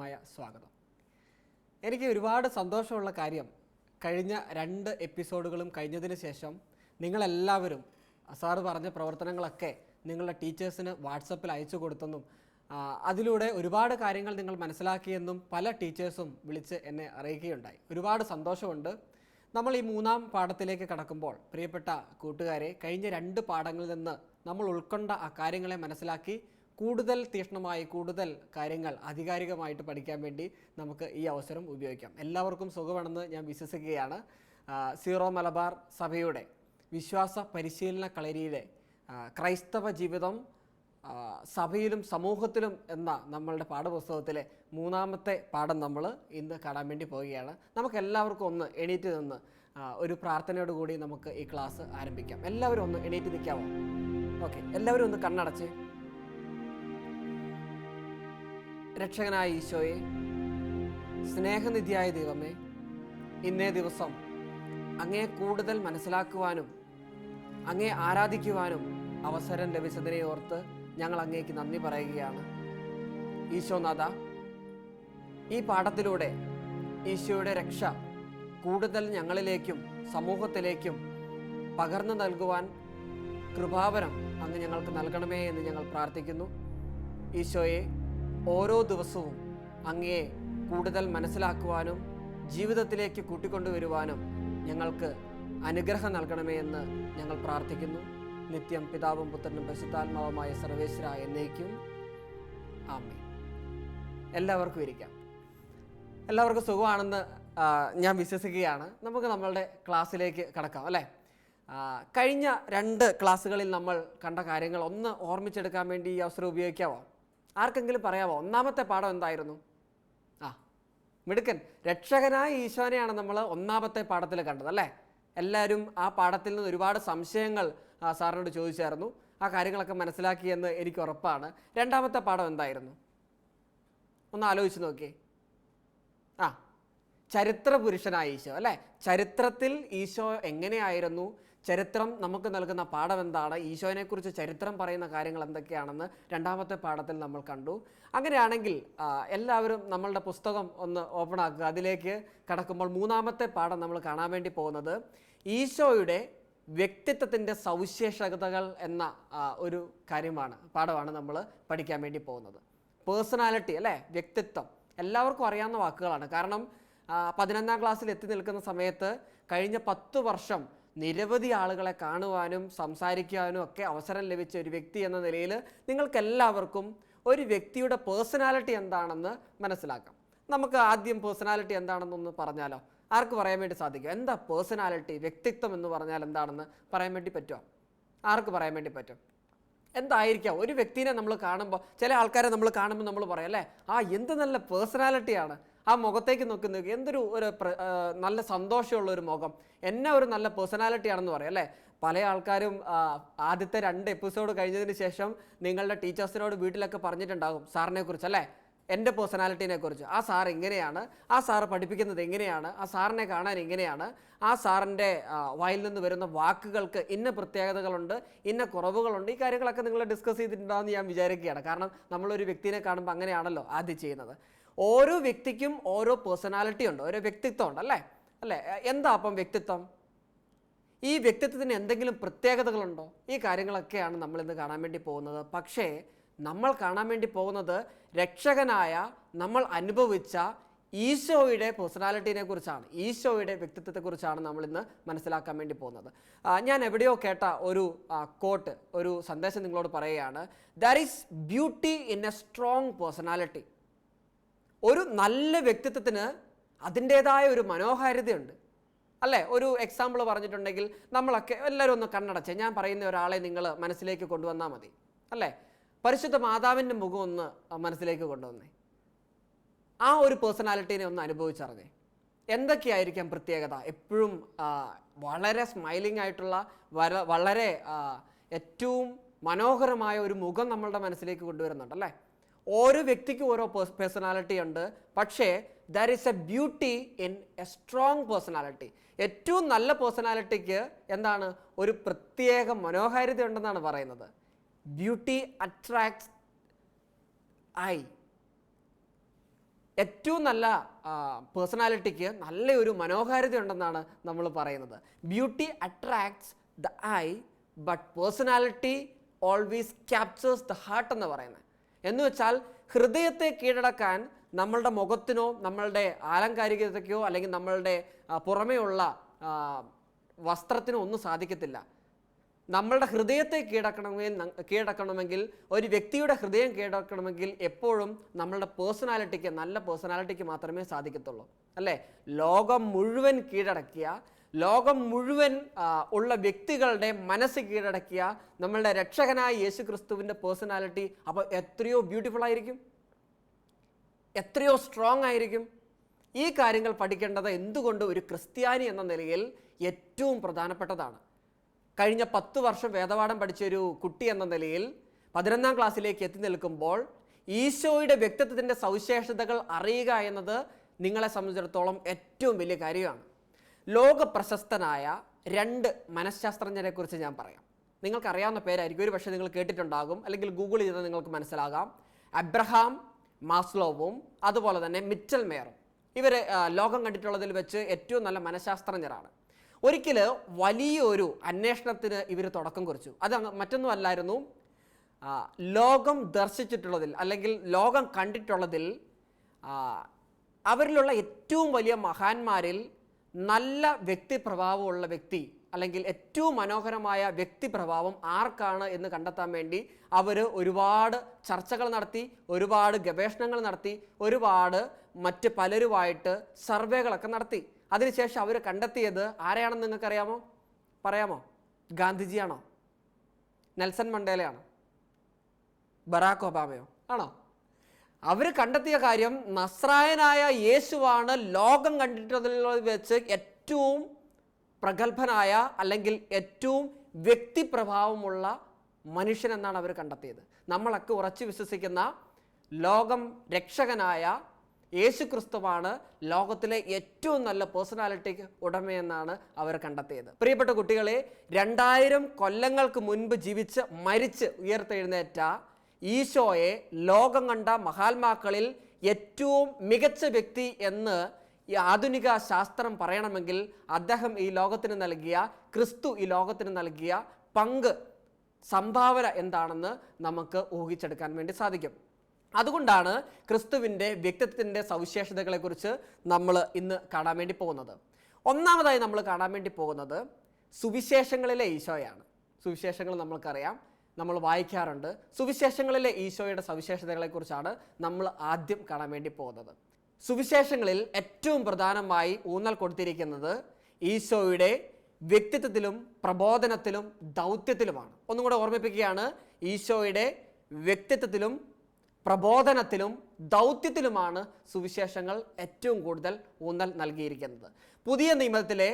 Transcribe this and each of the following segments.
ഹൃദ്യമായ സ്വാഗതം. എനിക്ക് ഒരുപാട് സന്തോഷമുള്ള കാര്യം കഴിഞ്ഞ രണ്ട് എപ്പിസോഡുകളും കഴിഞ്ഞതിന് ശേഷം നിങ്ങളെല്ലാവരും സാറ് പറഞ്ഞ പ്രവർത്തനങ്ങളൊക്കെ നിങ്ങളുടെ ടീച്ചേഴ്സിന് വാട്സപ്പിൽ അയച്ചു കൊടുത്തെന്നും അതിലൂടെ ഒരുപാട് കാര്യങ്ങൾ നിങ്ങൾ മനസ്സിലാക്കിയെന്നും പല ടീച്ചേഴ്സും വിളിച്ച് എന്നെ അറിയിക്കുകയുണ്ടായി. ഒരുപാട് സന്തോഷമുണ്ട്. നമ്മൾ ഈ മൂന്നാം പാഠത്തിലേക്ക് കടക്കുമ്പോൾ പ്രിയപ്പെട്ട കൂട്ടുകാരെ കഴിഞ്ഞ രണ്ട് പാഠങ്ങളിൽ നിന്ന് നമ്മൾ ഉൾക്കൊണ്ട ആ കാര്യങ്ങളെ മനസ്സിലാക്കി കൂടുതൽ തീഷ്ണമായി കൂടുതൽ കാര്യങ്ങൾ ആധികാരികമായിട്ട് പഠിക്കാൻ വേണ്ടി നമുക്ക് ഈ അവസരം ഉപയോഗിക്കാം. എല്ലാവർക്കും സുഖമാണെന്ന് ഞാൻ വിശ്വസിക്കുകയാണ്. സീറോ മലബാർ സഭയുടെ വിശ്വാസ പരിശീലന കളരിയിലെ ക്രൈസ്തവ ജീവിതം സഭയിലും സമൂഹത്തിലും എന്ന നമ്മളുടെ പാഠപുസ്തകത്തിലെ മൂന്നാമത്തെ പാഠം നമ്മൾ ഇന്ന് കാണാൻ വേണ്ടി പോവുകയാണ്. നമുക്ക് എല്ലാവർക്കും ഒന്ന് എണീറ്റ് നിന്ന് ഒരു പ്രാർത്ഥനയോടുകൂടി നമുക്ക് ഈ ക്ലാസ് ആരംഭിക്കാം. എല്ലാവരും ഒന്ന് എണീറ്റ് നിൽക്കാമോ ഓക്കെ എല്ലാവരും ഒന്ന് കണ്ണടച്ച്. രക്ഷകനായ ഈശോയെ സ്നേഹനിധിയായ ദൈവമേ ഇന്നേ ദിവസം അങ്ങേ കൂടുതൽ മനസ്സിലാക്കുവാനും അങ്ങേ ആരാധിക്കുവാനും അവസരം ലഭിച്ചതിനെ ഓർത്ത് ഞങ്ങൾ അങ്ങേക്ക് നന്ദി പറയുകയാണ്. ഈശോനാഥ ഈ പാഠത്തിലൂടെ ഈശോയുടെ രക്ഷ കൂടുതൽ ഞങ്ങളിലേക്കും സമൂഹത്തിലേക്കും പകർന്നു നൽകുവാൻ കൃപാവരം അങ്ങ് ഞങ്ങൾക്ക് നൽകണമേ എന്ന് ഞങ്ങൾ പ്രാർത്ഥിക്കുന്നു. ഈശോയെ ഓരോ ദിവസവും അങ്ങയെ കൂടുതൽ മനസ്സിലാക്കുവാനും ജീവിതത്തിലേക്ക് കൂട്ടിക്കൊണ്ടുവരുവാനും ഞങ്ങൾക്ക് അനുഗ്രഹം നൽകണമേ എന്ന് ഞങ്ങൾ പ്രാർത്ഥിക്കുന്നു. നിത്യം പിതാവും പുത്രനും പരിശുദ്ധാത്മാവുമായ സർവേശ്വര എന്നേക്കും. ആമേ എല്ലാവർക്കും ഇരിക്കാം. എല്ലാവർക്കും സുഖമാണെന്ന് ഞാൻ വിശ്വസിക്കുകയാണ്. നമുക്ക് നമ്മളുടെ ക്ലാസ്സിലേക്ക് കടക്കാം അല്ലേ? കഴിഞ്ഞ രണ്ട് ക്ലാസ്സുകളിൽ നമ്മൾ കണ്ട കാര്യങ്ങൾ ഒന്ന് ഓർമ്മിച്ചെടുക്കാൻ വേണ്ടി ഈ അവസരം ഉപയോഗിക്കാമോ ആർക്കെങ്കിലും പറയാമോ ഒന്നാമത്തെ പാഠം എന്തായിരുന്നു? ആ മിടുക്കൻ. രക്ഷകനായ ഈശോനെയാണ് നമ്മൾ ഒന്നാമത്തെ പാഠത്തിൽ കണ്ടത് അല്ലേ? എല്ലാവരും ആ പാഠത്തിൽ നിന്ന് ഒരുപാട് സംശയങ്ങൾ സാറിനോട് ചോദിച്ചായിരുന്നു. ആ കാര്യങ്ങളൊക്കെ മനസ്സിലാക്കിയെന്ന് എനിക്ക് ഉറപ്പാണ്. രണ്ടാമത്തെ പാഠം എന്തായിരുന്നു? ഒന്ന് ആലോചിച്ച് നോക്കിയേ. ആ ചരിത്ര പുരുഷനായ ഈശോ അല്ലേ? ചരിത്രത്തിൽ ഈശോ എങ്ങനെയായിരുന്നു? ചരിത്രം നമുക്ക് നൽകുന്ന പാഠം എന്താണ് ഈശോനെക്കുറിച്ച് ചരിത്രം പറയുന്ന കാര്യങ്ങൾ എന്തൊക്കെയാണെന്ന് രണ്ടാമത്തെ പാഠത്തിൽ നമ്മൾ കണ്ടു. അങ്ങനെയാണെങ്കിൽ എല്ലാവരും നമ്മളുടെ പുസ്തകം ഒന്ന് ഓപ്പൺ ആക്കുക. അതിലേക്ക് കടക്കുമ്പോൾ മൂന്നാമത്തെ പാഠം നമ്മൾ കാണാൻ വേണ്ടി പോകുന്നത് ഈശോയുടെ വ്യക്തിത്വത്തിന്റെ സവിശേഷതകൾ എന്ന ഒരു കാര്യമാണ് പാഠമാണ് നമ്മൾ പഠിക്കാൻ വേണ്ടി പോകുന്നത്. പേഴ്സണാലിറ്റി അല്ലേ? വ്യക്തിത്വം. എല്ലാവർക്കും അറിയാവുന്ന വാക്കുകളാണ്. കാരണം പതിനൊന്നാം ക്ലാസ്സിൽ എത്തി നിൽക്കുന്ന സമയത്ത് കഴിഞ്ഞ പത്ത് വർഷം നിരവധി ആളുകളെ കാണുവാനും സംസാരിക്കുവാനും ഒക്കെ അവസരം ലഭിച്ച ഒരു വ്യക്തി എന്ന നിലയിൽ നിങ്ങൾക്കെല്ലാവർക്കും ഒരു വ്യക്തിയുടെ പേഴ്സണാലിറ്റി എന്താണെന്ന് മനസ്സിലാക്കാം. നമുക്ക് ആദ്യം പേഴ്സണാലിറ്റി എന്താണെന്നൊന്ന് പറഞ്ഞാലോ? ആർക്ക് പറയാൻ വേണ്ടി സാധിക്കും? എന്താ പേഴ്സണാലിറ്റി? വ്യക്തിത്വം എന്ന് പറഞ്ഞാൽ എന്താണെന്ന് പറയാൻ വേണ്ടി പറ്റുമോ ആർക്ക് പറയാൻ വേണ്ടി പറ്റും? എന്തായിരിക്കാം? ഒരു വ്യക്തിനെ നമ്മൾ കാണുമ്പോൾ ചില ആൾക്കാരെ നമ്മൾ കാണുമ്പോൾ നമ്മൾ പറയാം അല്ലേ? ആ എന്ത് നല്ല പേഴ്സണാലിറ്റിയാണ്. ആ മുഖത്തേക്ക് നോക്കി നോക്കി എന്തൊരു ഒരു നല്ല സന്തോഷമുള്ള ഒരു മുഖം. എന്നെ ഒരു നല്ല പേഴ്സണാലിറ്റി ആണെന്ന് പറയാം അല്ലേ? പല ആൾക്കാരും ആദ്യത്തെ രണ്ട് എപ്പിസോഡ് കഴിഞ്ഞതിന് ശേഷം നിങ്ങളുടെ ടീച്ചേഴ്സിനോട് വീട്ടിലൊക്കെ പറഞ്ഞിട്ടുണ്ടാകും സാറിനെ കുറിച്ച് അല്ലേ? എന്റെ പേഴ്സണാലിറ്റിനെ കുറിച്ച്. ആ സാർ എങ്ങനെയാണ് ആ സാറ് പഠിപ്പിക്കുന്നത് എങ്ങനെയാണ് ആ സാറിനെ കാണാൻ എങ്ങനെയാണ് ആ സാറിന്റെ വായിൽ നിന്ന് വരുന്ന വാക്കുകൾക്ക് ഇന്ന പ്രത്യേകതകളുണ്ട് ഇന്ന കുറവുകളുണ്ട് ഈ കാര്യങ്ങളൊക്കെ നിങ്ങൾ ഡിസ്കസ് ചെയ്തിട്ടുണ്ടാകുമെന്ന് ഞാൻ വിചാരിക്കുകയാണ്. കാരണം നമ്മളൊരു വ്യക്തിനെ കാണുമ്പോൾ അങ്ങനെയാണല്ലോ ആദ്യം ചെയ്യുന്നത്. ഓരോ വ്യക്തിക്കും ഓരോ പേഴ്സണാലിറ്റി ഉണ്ട് ഓരോ വ്യക്തിത്വം ഉണ്ട് അല്ലേ? അല്ലേ? എന്താ അപ്പം വ്യക്തിത്വം? ഈ വ്യക്തിത്വത്തിന് എന്തെങ്കിലും പ്രത്യേകതകളുണ്ടോ? ഈ കാര്യങ്ങളൊക്കെയാണ് നമ്മൾ ഇന്ന് കാണാൻ വേണ്ടി പോകുന്നത്. പക്ഷേ നമ്മൾ കാണാൻ വേണ്ടി പോകുന്നത് രക്ഷകനായ നമ്മൾ അനുഭവിച്ച ഈശോയുടെ പേഴ്സണാലിറ്റീനെ കുറിച്ചാണ്. ഈശോയുടെ വ്യക്തിത്വത്തെക്കുറിച്ചാണ് നമ്മൾ ഇന്ന് മനസ്സിലാക്കാൻ വേണ്ടി പോകുന്നത്. ഞാൻ എവിടെയോ കേട്ട ഒരു കോട്ട് ഒരു സന്ദേശം നിങ്ങളോട് പറയുകയാണ് there is beauty in a strong personality ഒരു നല്ല വ്യക്തിത്വത്തിന് അതിന്റേതായ ഒരു മനോഹാരിതയുണ്ട്. അല്ലേ? ഒരു എക്സാമ്പിൾ പറഞ്ഞിട്ടുണ്ടെങ്കിൽ നമ്മളൊക്കെ എല്ലാവരും ഒന്ന് കണ്ണടച്ച്. ഞാൻ പറയുന്ന ഒരാളെ നിങ്ങൾ മനസ്സിലേക്ക് കൊണ്ടുവന്നാൽ മതി. അല്ലേ? പരിശുദ്ധ മാതാവിന്റെ മുഖം ഒന്ന് മനസ്സിലേക്ക് കൊണ്ടുവന്നേ. ആ ഒരു പേഴ്സണാലിറ്റീനെ ഒന്ന് അനുഭവിച്ചറിഞ്ഞേ. എന്തൊക്കെയായിരിക്കാം പ്രത്യേകത? എപ്പോഴും വളരെ സ്മൈലിംഗ് ആയിട്ടുള്ള വളരെ ഏറ്റവും മനോഹരമായ ഒരു മുഖം നമ്മളുടെ മനസ്സിലേക്ക് കൊണ്ടുവരുന്നുണ്ട്. അല്ലേ? ഓരോ വ്യക്തിക്കും ഓരോ പേഴ്സണാലിറ്റി ഉണ്ട്. പക്ഷേ there is a beauty in a strong personality ഏറ്റവും നല്ല പേഴ്സണാലിറ്റിക്ക് എന്താണ്? ഒരു പ്രത്യേക മനോഹാരിത ഉണ്ടെന്നാണ് പറയുന്നത്. ബ്യൂട്ടി അട്രാക്ട്സ് ഐ ഏറ്റവും നല്ല പേഴ്സണാലിറ്റിക്ക് നല്ലൊരു മനോഹാരിത ഉണ്ടെന്നാണ് നമ്മൾ പറയുന്നത്. Beauty attracts the eye but personality always captures the heart എന്ന് പറയുന്നത്. എന്ന് വെച്ചാൽ ഹൃദയത്തെ കീഴടക്കാൻ നമ്മളുടെ മുഖത്തിനോ നമ്മളുടെ ആലങ്കാരികതയ്ക്കോ അല്ലെങ്കിൽ നമ്മളുടെ പുറമെയുള്ള വസ്ത്രത്തിനോ ഒന്നും സാധിക്കത്തില്ല. നമ്മളുടെ ഹൃദയത്തെ കീഴടക്കണമെങ്കിൽ കീഴടക്കണമെങ്കിൽ ഒരു വ്യക്തിയുടെ ഹൃദയം കീഴടക്കണമെങ്കിൽ എപ്പോഴും നമ്മളുടെ പേഴ്സണാലിറ്റിക്ക് നല്ല പേഴ്സണാലിറ്റിക്ക് മാത്രമേ സാധിക്കത്തുള്ളൂ. അല്ലേ? ലോകം മുഴുവൻ കീഴടക്കിയ ലോകം മുഴുവൻ ഉള്ള വ്യക്തികളുടെ മനസ്സ് കീഴടക്കിയ നമ്മളുടെ രക്ഷകനായ യേശു ക്രിസ്തുവിന്റെ പേഴ്സണാലിറ്റി അപ്പോൾ എത്രയോ ബ്യൂട്ടിഫുൾ ആയിരിക്കും? എത്രയോ സ്ട്രോങ് ആയിരിക്കും? ഈ കാര്യങ്ങൾ പഠിക്കേണ്ടത് എന്തുകൊണ്ട് ഒരു ക്രിസ്ത്യാനി എന്ന നിലയിൽ ഏറ്റവും പ്രധാനപ്പെട്ടതാണ്? കഴിഞ്ഞ പത്ത് വർഷം വേദപാഠം പഠിച്ച ഒരു കുട്ടി എന്ന നിലയിൽ പതിനൊന്നാം ക്ലാസ്സിലേക്ക് എത്തി നിൽക്കുമ്പോൾ ഈശോയുടെ വ്യക്തിത്വത്തിന്റെ സവിശേഷതകൾ അറിയുക എന്നത് നിങ്ങളെ സംബന്ധിച്ചിടത്തോളം ഏറ്റവും വലിയ കാര്യമാണ്. ലോക പ്രശസ്തനായ രണ്ട് മനഃശാസ്ത്രജ്ഞരെ കുറിച്ച് ഞാൻ പറയാം. നിങ്ങൾക്കറിയാവുന്ന പേരായിരിക്കും. ഒരു പക്ഷേ നിങ്ങൾ കേട്ടിട്ടുണ്ടാകും. അല്ലെങ്കിൽ ഗൂഗിൾ ചെയ്താൽ നിങ്ങൾക്ക് മനസ്സിലാകാം. അബ്രഹാം മാസ്ലോവും അതുപോലെ തന്നെ മിച്ചൽ മേയറും. ഇവർ ലോകം കണ്ടിട്ടുള്ളതിൽ വെച്ച് ഏറ്റവും നല്ല മനഃശാസ്ത്രജ്ഞരാണ്. ഒരിക്കൽ വലിയൊരു അന്വേഷണത്തിന് ഇവർ തുടക്കം കുറിച്ചു. അത് മറ്റൊന്നുമല്ലായിരുന്നു. ലോകം ദർശിച്ചിട്ടുള്ളതിൽ അല്ലെങ്കിൽ ലോകം കണ്ടിട്ടുള്ളതിൽ അവരിലുള്ള ഏറ്റവും വലിയ മഹാന്മാരിൽ നല്ല വ്യക്തിപ്രഭാവമുള്ള വ്യക്തി അല്ലെങ്കിൽ ഏറ്റവും മനോഹരമായ വ്യക്തിപ്രഭാവം ആർക്കാണ് എന്ന് കണ്ടെത്താൻ വേണ്ടി അവർ ഒരുപാട് ചർച്ചകൾ നടത്തി ഒരുപാട് ഗവേഷണങ്ങൾ നടത്തി ഒരുപാട് മറ്റ് പലരുമായിട്ട് സർവേകളൊക്കെ നടത്തി. അതിനുശേഷം അവർ കണ്ടെത്തിയത് ആരെയാണെന്ന് നിങ്ങൾക്കറിയാമോ? പറയാമോ? ഗാന്ധിജിയാണോ? നെൽസൺ മണ്ടേലയാണോ? ബറാക്ക് ഒബാമയോ? ആണോ? അവർ കണ്ടെത്തിയ കാര്യം നസ്രായനായ യേശുവാണ് ലോകം കണ്ടിട്ടുള്ളതിൽ വെച്ച് ഏറ്റവും പ്രഗത്ഭനായ അല്ലെങ്കിൽ ഏറ്റവും വ്യക്തിപ്രഭാവമുള്ള മനുഷ്യൻ എന്നാണ് അവർ കണ്ടെത്തിയത്. നമ്മളൊക്കെ ഉറച്ചു വിശ്വസിക്കുന്ന ലോകം രക്ഷകനായ യേശു ക്രിസ്തുവാണ് ലോകത്തിലെ ഏറ്റവും നല്ല പേഴ്സണാലിറ്റി ഉടമയെന്നാണ് അവർ കണ്ടെത്തിയത്. പ്രിയപ്പെട്ട കുട്ടികളെ രണ്ടായിരം കൊല്ലങ്ങൾക്ക് മുൻപ് ജീവിച്ച് മരിച്ച് ഉയർത്തെഴുന്നേറ്റ ഈശോയെ ലോകം കണ്ട മഹാത്മാക്കളിൽ ഏറ്റവും മികച്ച വ്യക്തി എന്ന് ഈ ആധുനിക ശാസ്ത്രം പറയണമെങ്കിൽ അദ്ദേഹം ഈ ലോകത്തിന് നൽകിയ ക്രിസ്തു ഈ ലോകത്തിന് നൽകിയ പങ്ക് സംഭാവന എന്താണെന്ന് നമുക്ക് ഊഹിച്ചെടുക്കാൻ വേണ്ടി സാധിക്കും. അതുകൊണ്ടാണ് ക്രിസ്തുവിന്റെ വ്യക്തിത്വത്തിന്റെ സവിശേഷതകളെക്കുറിച്ച് നമ്മൾ ഇന്ന് കാണാൻ വേണ്ടി പോകുന്നത്. ഒന്നാമതായി നമ്മൾ കാണാൻ വേണ്ടി പോകുന്നത് സുവിശേഷങ്ങളിലെ ഈശോയാണ്. സുവിശേഷങ്ങൾ നമ്മൾക്കറിയാം. നമ്മൾ വായിക്കാറുണ്ട്. സുവിശേഷങ്ങളിലെ ഈശോയുടെ സവിശേഷതകളെക്കുറിച്ചാണ് നമ്മൾ ആദ്യം കാണാൻ വേണ്ടി പോകുന്നത്. സുവിശേഷങ്ങളിൽ ഏറ്റവും പ്രധാനമായി ഊന്നൽ കൊടുത്തിരിക്കുന്നത് ഈശോയുടെ വ്യക്തിത്വത്തിലും പ്രബോധനത്തിലും ദൗത്യത്തിലുമാണ്. ഒന്നും കൂടെ ഓർമ്മിപ്പിക്കുകയാണ് ഈശോയുടെ വ്യക്തിത്വത്തിലും പ്രബോധനത്തിലും ദൗത്യത്തിലുമാണ് സുവിശേഷങ്ങൾ ഏറ്റവും കൂടുതൽ ഊന്നൽ നൽകിയിരിക്കുന്നത്. പുതിയ നിയമത്തിലെ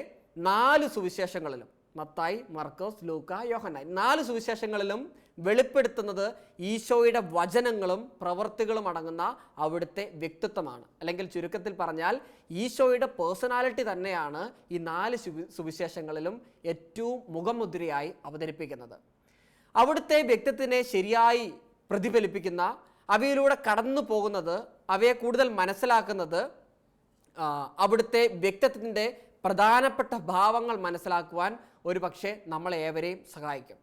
നാല് സുവിശേഷങ്ങളിലും മത്തായി മർക്കോസ് ലൂക്ക യോഹന്നായി നാല് സുവിശേഷങ്ങളിലും വെളിപ്പെടുത്തുന്നത് ഈശോയുടെ വചനങ്ങളും പ്രവൃത്തികളും അടങ്ങുന്ന അവിടുത്തെ വ്യക്തിത്വമാണ്. അല്ലെങ്കിൽ ചുരുക്കത്തിൽ പറഞ്ഞാൽ ഈശോയുടെ പേഴ്സണാലിറ്റി തന്നെയാണ് ഈ നാല് സുവിശേഷങ്ങളിലും ഏറ്റവും മുഖമുദ്രയായി അവതരിപ്പിക്കുന്നത്. അവിടുത്തെ വ്യക്തിത്വത്തിനെ ശരിയായി പ്രതിഫലിപ്പിക്കുന്ന അവയിലൂടെ കടന്നു പോകുന്നത് അവയെ കൂടുതൽ മനസ്സിലാക്കുന്നത് അവിടുത്തെ വ്യക്തിത്വത്തിന്റെ പ്രധാനപ്പെട്ട ഭാവങ്ങൾ മനസ്സിലാക്കുവാൻ ഒരു പക്ഷേ നമ്മളെ ഏവരെയും സഹായിക്കും.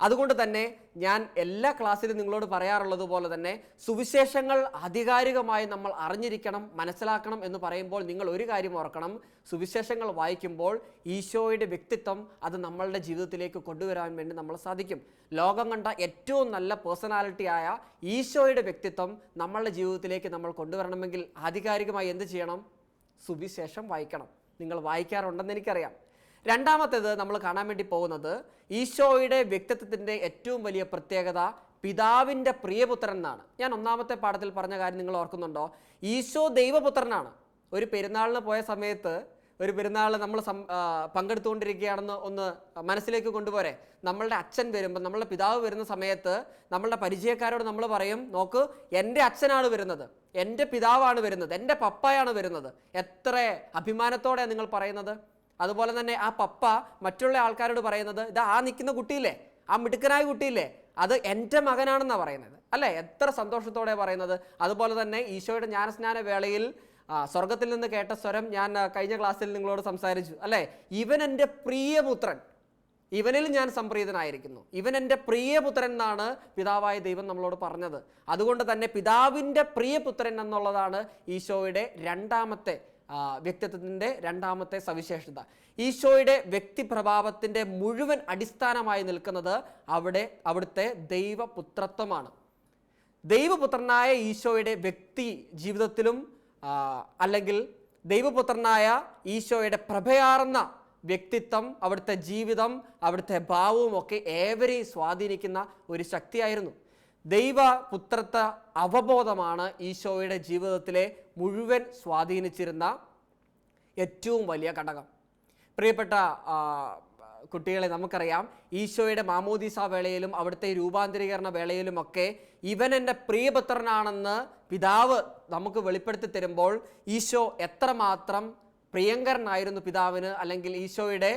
അതുകൊണ്ട് തന്നെ ഞാൻ എല്ലാ ക്ലാസ്സിലും നിങ്ങളോട് പറയാറുള്ളത് പോലെ തന്നെ സുവിശേഷങ്ങൾ ആധികാരികമായി നമ്മൾ അറിഞ്ഞിരിക്കണം മനസ്സിലാക്കണം എന്ന് പറയുമ്പോൾ നിങ്ങൾ ഒരു കാര്യം ഓർക്കണം. സുവിശേഷങ്ങൾ വായിക്കുമ്പോൾ ഈശോയുടെ വ്യക്തിത്വം അത് നമ്മളുടെ ജീവിതത്തിലേക്ക് കൊണ്ടുവരാൻ വേണ്ടി നമ്മൾ സാധിക്കും. ലോകം കണ്ട ഏറ്റവും നല്ല പേഴ്സണാലിറ്റിയായ ഈശോയുടെ വ്യക്തിത്വം നമ്മളുടെ ജീവിതത്തിലേക്ക് നമ്മൾ കൊണ്ടുവരണമെങ്കിൽ ആധികാരികമായി എന്ത് ചെയ്യണം? സുവിശേഷം വായിക്കണം. നിങ്ങൾ വായിക്കാറുണ്ടെന്ന് എനിക്കറിയാം. രണ്ടാമത്തേത് നമ്മൾ കാണാൻ വേണ്ടി പോകുന്നത് ഈശോയുടെ വ്യക്തിത്വത്തിന്റെ ഏറ്റവും വലിയ പ്രത്യേകത പിതാവിന്റെ പ്രിയപുത്രൻ എന്നാണ്. ഞാൻ ഒന്നാമത്തെ പാഠത്തിൽ പറഞ്ഞ കാര്യം നിങ്ങൾ ഓർക്കുന്നുണ്ടോ? ഈശോ ദൈവപുത്രനാണ്. ഒരു പെരുന്നാളിന് പോയ സമയത്ത് ഒരു പെരുന്നാൾ നമ്മൾ പങ്കെടുത്തുകൊണ്ടിരിക്കുകയാണെന്ന് ഒന്ന് മനസ്സിലേക്ക് കൊണ്ടുപോരെ. നമ്മളുടെ അച്ഛൻ വരുമ്പോൾ നമ്മളുടെ പിതാവ് വരുന്ന സമയത്ത് നമ്മളുടെ പരിചയക്കാരോട് നമ്മൾ പറയും നോക്ക് എന്റെ അച്ഛനാണ് വരുന്നത്. എന്റെ പിതാവാണ് വരുന്നത്. എന്റെ പപ്പയാണ് വരുന്നത്. എത്ര അഭിമാനത്തോടെ നിങ്ങൾ പറയുന്നത്. അതുപോലെ തന്നെ ആ പപ്പ മറ്റുള്ള ആൾക്കാരോട് പറയുന്നത് ഇത് ആ നിൽക്കുന്ന കുട്ടിയില്ലേ? ആ മിടുക്കനായ കുട്ടിയില്ലേ? അത് എന്റെ മകനാണെന്നാണ് പറയുന്നത്. അല്ലേ? എത്ര സന്തോഷത്തോടെ പറയുന്നത്. അതുപോലെ തന്നെ ഈശോയുടെ ജ്ഞാനസ്നാന വേളയിൽ ആ, സ്വർഗത്തിൽ നിന്ന് കേട്ട സ്വരം ഞാൻ കഴിഞ്ഞ ക്ലാസ്സിൽ നിങ്ങളോട് സംസാരിച്ചു. അല്ലേ? ഇവൻ എന്റെ പ്രിയപുത്രൻ. ഇവനിൽ ഞാൻ സംപ്രീതനായിരിക്കുന്നു. ഇവൻ എന്റെ പ്രിയപുത്രൻ എന്നാണ് പിതാവായ ദൈവം നമ്മളോട് പറഞ്ഞത്. അതുകൊണ്ട് തന്നെ പിതാവിന്റെ പ്രിയപുത്രൻ എന്നുള്ളതാണ് ഈശോയുടെ രണ്ടാമത്തെ വ്യക്തിത്വത്തിന്റെ രണ്ടാമത്തെ സവിശേഷത. ഈശോയുടെ വ്യക്തിപ്രഭാവത്തിന്റെ മുഴുവൻ അടിസ്ഥാനമായി നിൽക്കുന്നത് അവിടെ അവിടുത്തെ ദൈവപുത്രത്വമാണ്. ദൈവപുത്രനായ ഈശോയുടെ വ്യക്തി ജീവിതത്തിലും അല്ലെങ്കിൽ ദൈവപുത്രനായ ഈശോയുടെ പ്രഭയാർന്ന വ്യക്തിത്വം അവിടുത്തെ ജീവിതം അവിടുത്തെ ഭാവവും ഒക്കെ ഏവരെയും സ്വാധീനിക്കുന്ന ഒരു ശക്തിയായിരുന്നു. ദൈവ ദൈവപുത്രത്വ അവബോധമാണ് ഈശോയുടെ ജീവിതത്തിലെ മുഴുവൻ സ്വാധീനിച്ചിരുന്ന ഏറ്റവും വലിയ ഘടകം. പ്രിയപ്പെട്ട കുട്ടികളെ നമുക്കറിയാം. ഈശോയുടെ മാമോദീസ വേളയിലും അവിടുത്തെ രൂപാന്തരീകരണ വേളയിലുമൊക്കെ ഇവൻ എന്റെ പ്രിയപുത്രനാണെന്ന് പിതാവ് നമുക്ക് വെളിപ്പെടുത്തി തരുമ്പോൾ ഈശോ എത്രമാത്രം പ്രിയങ്കരനായിരുന്നു പിതാവിന് അല്ലെങ്കിൽ ഈശോയുടെ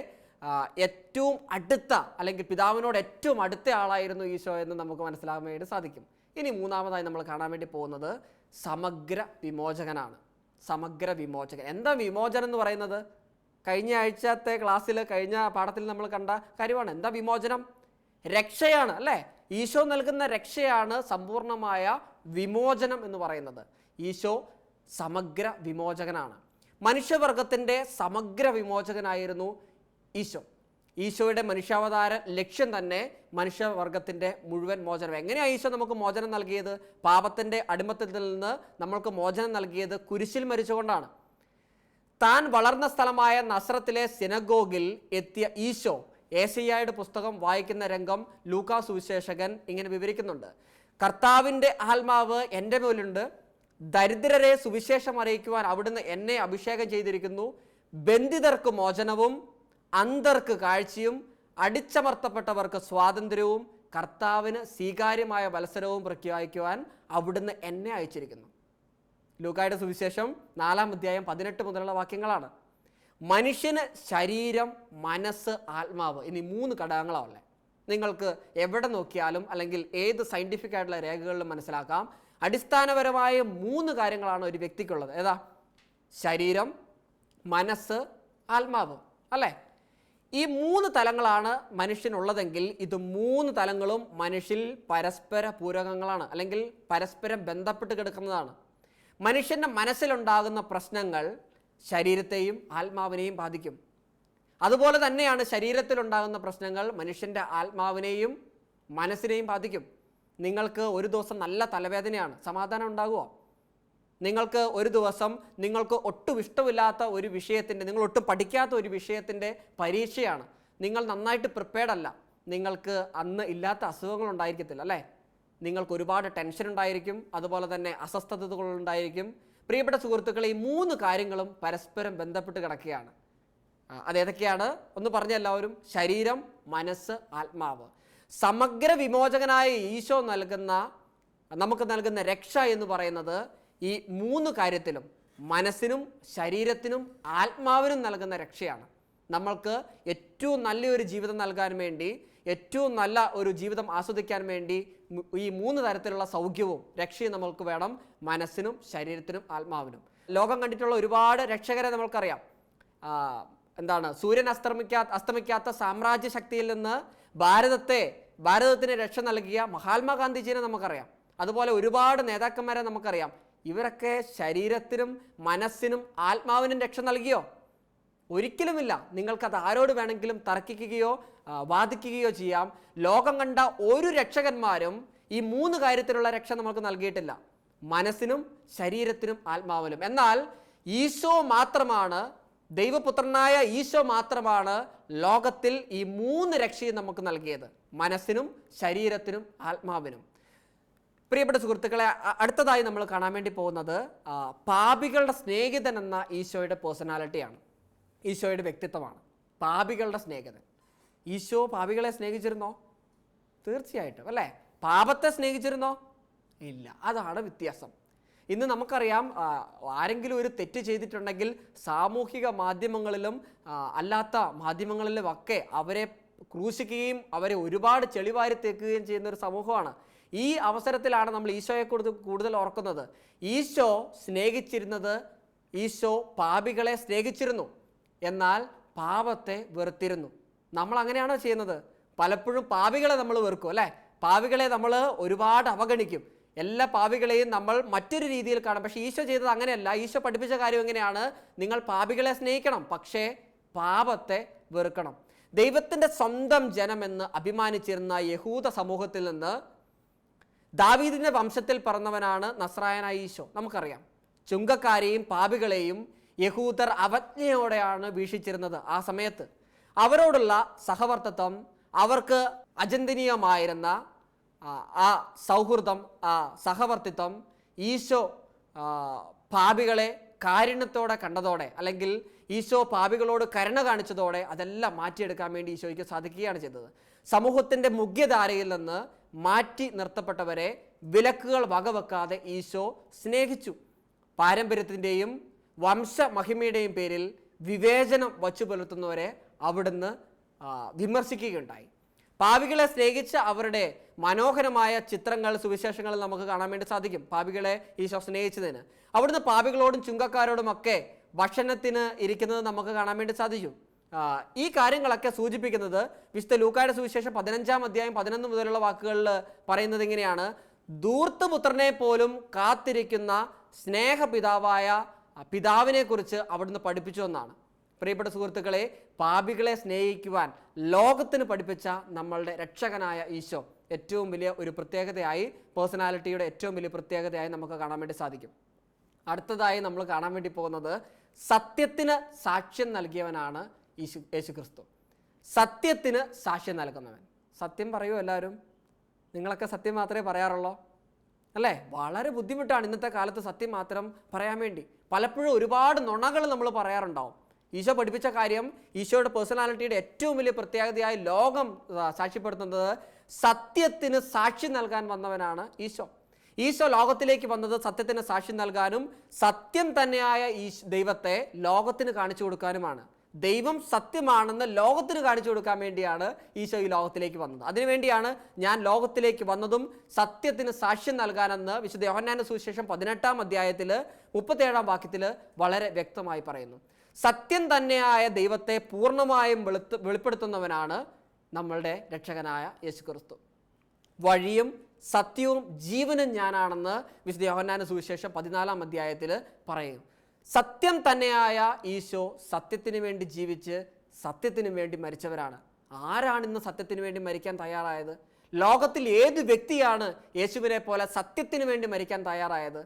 ഏറ്റവും അടുത്ത അല്ലെങ്കിൽ പിതാവിനോട് ഏറ്റവും അടുത്ത ആളായിരുന്നു ഈശോ എന്ന് നമുക്ക് മനസ്സിലാകാൻ വേണ്ടി സാധിക്കും. ഇനി മൂന്നാമതായി നമ്മൾ കാണാൻ വേണ്ടി പോകുന്നത് സമഗ്ര വിമോചകനാണ്. സമഗ്ര വിമോചകൻ. എന്താ വിമോചനം എന്ന് പറയുന്നത്? കഴിഞ്ഞ ആഴ്ചത്തെ ക്ലാസ്സിൽ കഴിഞ്ഞ പാഠത്തിൽ നമ്മൾ കണ്ട കാര്യമാണ്. എന്താ വിമോചനം? രക്ഷയാണ് അല്ലേ? ഈശോ നൽകുന്ന രക്ഷയാണ് സമ്പൂർണമായ വിമോചനം എന്ന് പറയുന്നത്. ഈശോ സമഗ്ര വിമോചകനാണ്. മനുഷ്യവർഗത്തിന്റെ സമഗ്ര വിമോചകനായിരുന്നു ഈശോ. ഈശോയുടെ മനുഷ്യാവതാര ലക്ഷ്യം തന്നെ മനുഷ്യവർഗത്തിന്റെ മുഴുവൻ മോചനം. എങ്ങനെയാണ് ഈശോ നമുക്ക് മോചനം നൽകിയത്? പാപത്തിന്റെ അടിമത്തിൽ നിന്ന് നമ്മൾക്ക് മോചനം നൽകിയത് കുരിശിൽ മരിച്ചുകൊണ്ടാണ്. താൻ വളർന്ന സ്ഥലമായ നസ്രത്തിലെ സിനഗോഗിൽ എത്തിയ ഈശോ ഏസയ്യായുടെ പുസ്തകം വായിക്കുന്ന രംഗം ലൂക്കാ സുവിശേഷകൻ ഇങ്ങനെ വിവരിക്കുന്നുണ്ട്. കർത്താവിന്റെ ആത്മാവ് എന്റെ മേലുണ്ട്. ദരിദ്രരെ സുവിശേഷം അറിയിക്കുവാൻ അവിടുന്ന് എന്നെ അഭിഷേകം ചെയ്തിരിക്കുന്നു. ബന്ധിതർക്ക് മോചനവും അന്തർക്ക് കാഴ്ചയും അടിച്ചമർത്തപ്പെട്ടവർക്ക് സ്വാതന്ത്ര്യവും കർത്താവിന് സ്വീകാര്യമായ മത്സരവും പ്രഖ്യാപിക്കുവാൻ അവിടുന്ന് എന്നെ അയച്ചിരിക്കുന്നു. ലൂക്കായുടെ സുവിശേഷം നാലാം അധ്യായം പതിനെട്ട് മുതലുള്ള വാക്യങ്ങളാണ്. മനുഷ്യന് ശരീരം മനസ്സ് ആത്മാവ് എന്നീ മൂന്ന് ഘടകങ്ങളാണല്ലേ നിങ്ങൾക്ക് എവിടെ നോക്കിയാലും അല്ലെങ്കിൽ ഏത് സയന്റിഫിക് ആയിട്ടുള്ള രേഖകളിലും മനസ്സിലാക്കാം. അടിസ്ഥാനപരമായ മൂന്ന് കാര്യങ്ങളാണ് ഒരു വ്യക്തിക്കുള്ളത്. ഏതാ? ശരീരം മനസ്സ് ആത്മാവ്. അല്ലേ? ഈ മൂന്ന് തലങ്ങളാണ് മനുഷ്യനുള്ളതെങ്കിൽ ഇത് മൂന്ന് തലങ്ങളും മനുഷ്യൽ പരസ്പര പൂരകങ്ങളാണ് അല്ലെങ്കിൽ പരസ്പരം ബന്ധപ്പെട്ട് കിടക്കുന്നതാണ്. മനുഷ്യന്റെ മനസ്സിലുണ്ടാകുന്ന പ്രശ്നങ്ങൾ ശരീരത്തെയും ആത്മാവിനെയും ബാധിക്കും. അതുപോലെ തന്നെയാണ് ശരീരത്തിലുണ്ടാകുന്ന പ്രശ്നങ്ങൾ മനുഷ്യന്റെ ആത്മാവിനെയും മനസ്സിനെയും ബാധിക്കും. നിങ്ങൾക്ക് ഒരു ദിവസം നല്ല തലവേദനയാണ് സമാധാനം ഉണ്ടാകുമോ നിങ്ങൾക്ക് ഒരു ദിവസം നിങ്ങൾക്ക് ഒട്ടും ഇഷ്ടമില്ലാത്ത ഒരു വിഷയത്തിന്റെ നിങ്ങൾ ഒട്ടും പഠിക്കാത്ത ഒരു വിഷയത്തിന്റെ പരീക്ഷയാണ്. നിങ്ങൾ നന്നായിട്ട് പ്രിപ്പയർഡ് അല്ല. നിങ്ങൾക്ക് അന്ന് ഇല്ലാത്ത അസുഖങ്ങൾ ഉണ്ടായിരിക്കത്തില്ല അല്ലേ? നിങ്ങൾക്ക് ഒരുപാട് ടെൻഷൻ ഉണ്ടായിരിക്കും. അതുപോലെ തന്നെ അസ്വസ്ഥതകൾ ഉണ്ടായിരിക്കും പ്രിയപ്പെട്ട സുഹൃത്തുക്കളെ ഈ മൂന്ന് കാര്യങ്ങളും പരസ്പരം ബന്ധപ്പെട്ട് കിടക്കുകയാണ്. അതേതൊക്കെയാണ്? ഒന്ന് പറഞ്ഞ എല്ലാവരും ശരീരം മനസ്സ് ആത്മാവ്. സമഗ്ര വിമോചകനായ ഈശോ നൽകുന്ന നമുക്ക് നൽകുന്ന രക്ഷ എന്ന് പറയുന്നത് ഈ മൂന്ന് കാര്യത്തിലും മനസ്സിനും ശരീരത്തിനും ആത്മാവിനും നൽകുന്ന രക്ഷയാണ്. നമ്മൾക്ക് ഏറ്റവും നല്ലൊരു ജീവിതം നൽകാൻ വേണ്ടി ഏറ്റവും നല്ല ഒരു ജീവിതം ആസ്വദിക്കാൻ വേണ്ടി ഈ മൂന്ന് തരത്തിലുള്ള സൗഖ്യവും രക്ഷയും നമ്മൾക്ക് വേണം മനസ്സിനും ശരീരത്തിനും ആത്മാവിനും. ലോകം കണ്ടിട്ടുള്ള ഒരുപാട് രക്ഷകരെ നമ്മൾക്കറിയാം. എന്താണ്? സൂര്യൻ അസ്തമിക്കാ അസ്തമിക്കാത്ത സാമ്രാജ്യ ശക്തിയിൽ നിന്ന് ഭാരതത്തെ ഭാരതത്തിന് രക്ഷ നൽകിയ മഹാത്മാഗാന്ധിജീനെ നമുക്കറിയാം. അതുപോലെ ഒരുപാട് നേതാക്കന്മാരെ നമുക്കറിയാം. ഇവരൊക്കെ ശരീരത്തിനും മനസ്സിനും ആത്മാവിനും രക്ഷ നൽകിയോ? ഒരിക്കലുമില്ല. നിങ്ങൾക്കത് ആരോട് വേണമെങ്കിലും തർക്കിക്കുകയോ വാദിക്കുകയോ ചെയ്യാം. ലോകം കണ്ട ഒരു രക്ഷകന്മാരും ഈ മൂന്ന് കാര്യത്തിലുള്ള രക്ഷ നമുക്ക് നൽകിയിട്ടില്ല. മനസ്സിനും ശരീരത്തിനും ആത്മാവിനും. എന്നാൽ ഈശോ മാത്രമാണ് ദൈവപുത്രനായ ഈശോ മാത്രമാണ് ലോകത്തിൽ ഈ മൂന്ന് രക്ഷയും നമുക്ക് നൽകിയത്. മനസ്സിനും ശരീരത്തിനും ആത്മാവിനും. പ്രിയപ്പെട്ട സുഹൃത്തുക്കളെ അടുത്തതായി നമ്മൾ കാണാൻ വേണ്ടി പോകുന്നത് പാപികളുടെ സ്നേഹിതൻ എന്ന ഈശോയുടെ പേഴ്സണാലിറ്റിയാണ് ഈശോയുടെ വ്യക്തിത്വമാണ്. പാപികളുടെ സ്നേഹിതൻ. ഈശോ പാപികളെ സ്നേഹിച്ചിരുന്നോ? തീർച്ചയായിട്ടും അല്ലേ? പാപത്തെ സ്നേഹിച്ചിരുന്നോ? ഇല്ല അതാണ് വ്യത്യാസം. ഇന്ന് നമുക്കറിയാം ആരെങ്കിലും ഒരു തെറ്റ് ചെയ്തിട്ടുണ്ടെങ്കിൽ സാമൂഹിക മാധ്യമങ്ങളിലും അല്ലാത്ത മാധ്യമങ്ങളിലും ഒക്കെ അവരെ ക്രൂശിക്കുകയും അവരെ ഒരുപാട് ചെളിവാരി തേക്കുകയും ചെയ്യുന്ന ഒരു സമൂഹമാണ്. ഈ അവസരത്തിലാണ് നമ്മൾ ഈശോയെ കൂടുതൽ കൂടുതൽ ഓർക്കുന്നത്. ഈശോ സ്നേഹിച്ചിരുന്നത് ഈശോ പാപികളെ സ്നേഹിച്ചിരുന്നു. എന്നാൽ പാപത്തെ വെറുത്തിരുന്നു. നമ്മൾ അങ്ങനെയാണോ ചെയ്യുന്നത്? പലപ്പോഴും പാവികളെ നമ്മൾ വെറുക്കും അല്ലേ? പാവികളെ നമ്മൾ ഒരുപാട് അവഗണിക്കും. എല്ലാ പാപികളെയും നമ്മൾ മറ്റൊരു രീതിയിൽ കാണും. പക്ഷേ ഈശോ ചെയ്തത് അങ്ങനെയല്ല. ഈശോ പഠിപ്പിച്ച കാര്യം എങ്ങനെയാണ്? നിങ്ങൾ പാപികളെ സ്നേഹിക്കണം പക്ഷേ പാപത്തെ വെറുക്കണം. ദൈവത്തിന്റെ സ്വന്തം ജനമെന്ന് അഭിമാനിച്ചിരുന്ന യഹൂദ സമൂഹത്തിൽ നിന്ന് ദാവീദിന്റെ വംശത്തിൽ പറഞ്ഞവനാണ് നസ്രായനായ ഈശോ. നമുക്കറിയാം. ചുങ്കക്കാരെയും പാപികളെയും യഹൂദർ അവജ്ഞയോടെയാണ് വീക്ഷിച്ചിരുന്നത് ആ സമയത്ത്. അവരോടുള്ള സഹവർത്തത്വം അവർക്ക് അചന്തനീയമായിരുന്ന ആ, സൗഹൃദം ആ സഹവർത്തിത്വം ഈശോ പാപികളെ കാരുണ്യത്തോടെ കണ്ടതോടെ അല്ലെങ്കിൽ ഈശോ പാപികളോട് കരുണ കാണിച്ചതോടെ അതെല്ലാം മാറ്റിയെടുക്കാൻ വേണ്ടി ഈശോയ്ക്ക് സാധിക്കുകയാണ് ചെയ്തത്. സമൂഹത്തിന്റെ മുഖ്യധാരയിൽ നിന്ന് മാറ്റി നിർത്തപ്പെട്ടവരെ വിലക്കുകൾ വകവെക്കാതെ ഈശോ സ്നേഹിച്ചു. പാരമ്പര്യത്തിന്റെയും വംശമഹിമയുടെയും പേരിൽ വിവേചനം വച്ചു പുലർത്തുന്നവരെ അവിടുന്ന് വിമർശിക്കുകയുണ്ടായി. പാപികളെ സ്നേഹിച്ച് അവരുടെ മനോഹരമായ ചിത്രങ്ങൾ സുവിശേഷങ്ങൾ നമുക്ക് കാണാൻ വേണ്ടി സാധിക്കും. പാപികളെ ഈശോ സ്നേഹിച്ചതിന്. അവിടുന്ന് പാപികളോടും ചുങ്കക്കാരോടും ഒക്കെ ഭക്ഷണത്തിന് ഇരിക്കുന്നത് നമുക്ക് കാണാൻ വേണ്ടി സാധിക്കും. ഈ കാര്യങ്ങളൊക്കെ സൂചിപ്പിക്കുന്നത് വിശുദ്ധ ലൂക്കായുടെ സുവിശേഷം പതിനഞ്ചാം അധ്യായം പതിനൊന്ന് മുതലുള്ള വാക്കുകളിൽ പറയുന്നത് ഇങ്ങനെയാണ്. ദൂർത്തുപുത്രനെ പോലും കാത്തിരിക്കുന്ന സ്നേഹപിതാവായ പിതാവിനെക്കുറിച്ച് അവിടുന്ന് പഠിപ്പിച്ചു എന്നാണ്. പ്രിയപ്പെട്ട സുഹൃത്തുക്കളെ പാപികളെ സ്നേഹിക്കുവാൻ ലോകത്തിന് പഠിപ്പിച്ച നമ്മളുടെ രക്ഷകനായ ഈശോ ഏറ്റവും വലിയ ഒരു പ്രത്യേകതയായി പേഴ്സണാലിറ്റിയുടെ ഏറ്റവും വലിയ പ്രത്യേകതയായി നമുക്ക് കാണാൻ വേണ്ടി സാധിക്കും. അടുത്തതായി നമ്മൾ കാണാൻ വേണ്ടി പോകുന്നത് സത്യത്തിന് സാക്ഷ്യം നൽകിയവനാണ് യേശു യേശു ക്രിസ്തു സത്യത്തിന് സാക്ഷ്യം നൽകുന്നവൻ. സത്യം പറയൂ എല്ലാവരും? നിങ്ങളൊക്കെ സത്യം മാത്രമേ പറയാറുള്ളൂ? അല്ലേ? വളരെ ബുദ്ധിമുട്ടാണ് ഇന്നത്തെ കാലത്ത് സത്യം മാത്രം പറയാൻ വേണ്ടി. പലപ്പോഴും ഒരുപാട് നുണകൾ നമ്മൾ പറയാറുണ്ടാവും. ഈശോ പഠിപ്പിച്ച കാര്യം ഈശോയുടെ പേഴ്സണാലിറ്റിയുടെ ഏറ്റവും വലിയ പ്രത്യേകതയായി ലോകം സാക്ഷ്യപ്പെടുത്തുന്നത് സത്യത്തിന് സാക്ഷി നൽകാൻ വന്നവനാണ് ഈശോ. ഈശോ ലോകത്തിലേക്ക് വന്നത് സത്യത്തിന് സാക്ഷി നൽകാനും സത്യം തന്നെയായ ഈ ദൈവത്തെ ലോകത്തിന് കാണിച്ചു കൊടുക്കാനുമാണ്. ദൈവം സത്യമാണെന്ന് ലോകത്തിന് കാണിച്ചു കൊടുക്കാൻ വേണ്ടിയാണ് ഈശോ ഈ ലോകത്തിലേക്ക് വന്നത്. അതിനുവേണ്ടിയാണ് ഞാൻ ലോകത്തിലേക്ക് വന്നതും സത്യത്തിന് സാക്ഷ്യം നൽകാനെന്ന് വിശുദ്ധ യോഹന്നാന സുവിശേഷം പതിനെട്ടാം അധ്യായത്തിൽ മുപ്പത്തേഴാം വാക്യത്തിൽ വളരെ വ്യക്തമായി പറയുന്നു. സത്യം തന്നെയായ ദൈവത്തെ പൂർണമായും വെളുത്ത് വെളിപ്പെടുത്തുന്നവനാണ് നമ്മളുടെ രക്ഷകനായ യേശു ക്രിസ്തു വഴിയും സത്യവും ജീവനും ഞാനാണെന്ന് വിശുദ്ധ യോഹന്നാന സുവിശേഷം പതിനാലാം അധ്യായത്തിൽ പറയും. സത്യം തന്നെയായ ഈശോ സത്യത്തിന് വേണ്ടി ജീവിച്ച് സത്യത്തിന് വേണ്ടി മരിച്ചവരാണ്. ആരാണ് ഇന്ന് സത്യത്തിന് വേണ്ടി മരിക്കാൻ തയ്യാറായത്? ലോകത്തിൽ ഏത് വ്യക്തിയാണ് യേശുവിനെ പോലെ സത്യത്തിന് വേണ്ടി മരിക്കാൻ തയ്യാറായത്?